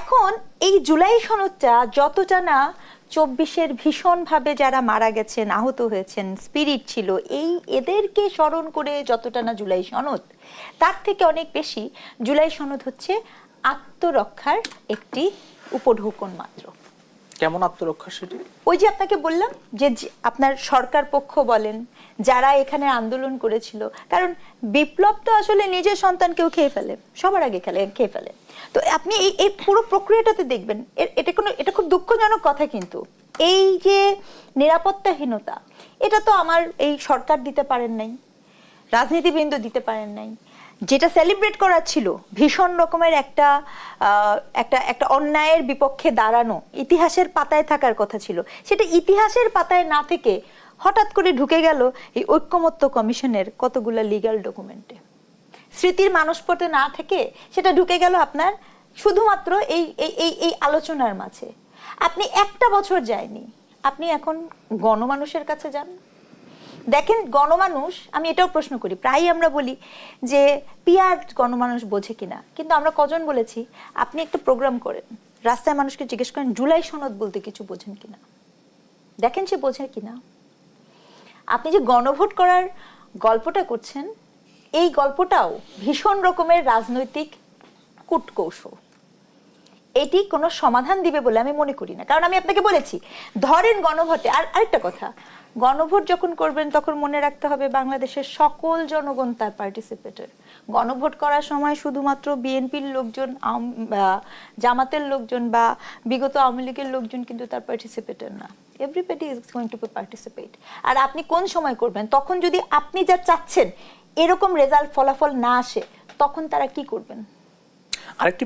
এখন এই জুলাই সনদটা যতটা না চব্বিশের ভীষণভাবে যারা মারা গেছেন, আহত হয়েছেন স্পিরিট ছিল, এই এদেরকে স্মরণ করে যতটা না জুলাই সনদ, তার থেকে অনেক বেশি জুলাই সনদ হচ্ছে আত্মরক্ষার একটি উপঢৌকন মাত্র। কেমন আত্মরক্ষা সেটি? ওই যে আপনাকে বললাম যে আপনার সরকার পক্ষ বলেন, যারা এখানে আন্দোলন করেছিল, কারণ বিপ্লব তো আসলে নিজের সন্তানকেও খেয়ে ফেলে, সবার আগে খেলে, খেয়ে ফেলে। তো আপনি এই এই পুরো প্রক্রিয়াটাতে দেখবেন এটা কোনো, এটা খুব দুঃখজনক কথা কিন্তু। এই যে নিরাপত্তাহীনতা, এটা তো আমার এই সরকার দিতে পারেন নাই, রাজনীতিবৃন্দ দিতে পারেন নাই যেটা সেলিব্রেট করার ছিল, ভীষণ রকমের একটা একটা একটা অন্যায়ের বিপক্ষে দাঁড়ানো, ইতিহাসের পাতায় থাকার কথা ছিল। সেটা ইতিহাসের পাতায় না থেকে হঠাৎ করে ঢুকে গেল এই ঐক্যমত্য কমিশনের কতগুলো লিগাল ডকুমেন্টে স্মৃতির মানসপটে না থেকে সেটা ঢুকে গেল আপনার শুধুমাত্র এই এই এই আলোচনার মাঝে। আপনি একটা বছর যায়নি। আপনি এখন গণমানুষের কাছে যান। দেখেন গণমানুষ, আমি এটাও প্রশ্ন করি, প্রায়ই আমরা বলি যে পিয়ার গণমানুষ বোঝে কিনা। কিন্তু আমরা কজন বলেছি? আপনি একটা প্রোগ্রাম করেন, রাস্তায় মানুষকে জিজ্ঞেস করেন, জুলাই সনদ বলতে কিছু বোঝেন কিনা? দেখেন সে বোঝে কিনা। আপনি যে গণভোট করার গল্পটা করছেন, এই গল্পটাও ভীষণ রকমের রাজনৈতিক কূটকৌশল। এটি কোনো সমাধান দিবে বলে আমি মনে করি না। কারণ আমি আপনাকে বলেছি, ধরেন গণভোটে, আর আরেকটা কথা, গণভোট যখন করবেন তখন মনে রাখতে হবে বাংলাদেশের সকল জনগণ তার পার্টিসিপেটের গণভোট করার সময় শুধুমাত্র বিএনপির লোকজন জামাতের লোকজন বা বিগত আওয়ামী লীগের লোকজন কিন্তু তার পার্টিসিপেটের না। Everybody is going to participate আর আপনি কোন সময় করবেন, তখন যদি আপনি যা চাচ্ছেন, এরকম রেজাল্ট ফলাফল না আসে, তখন তারা কি করবেন? আরেকটি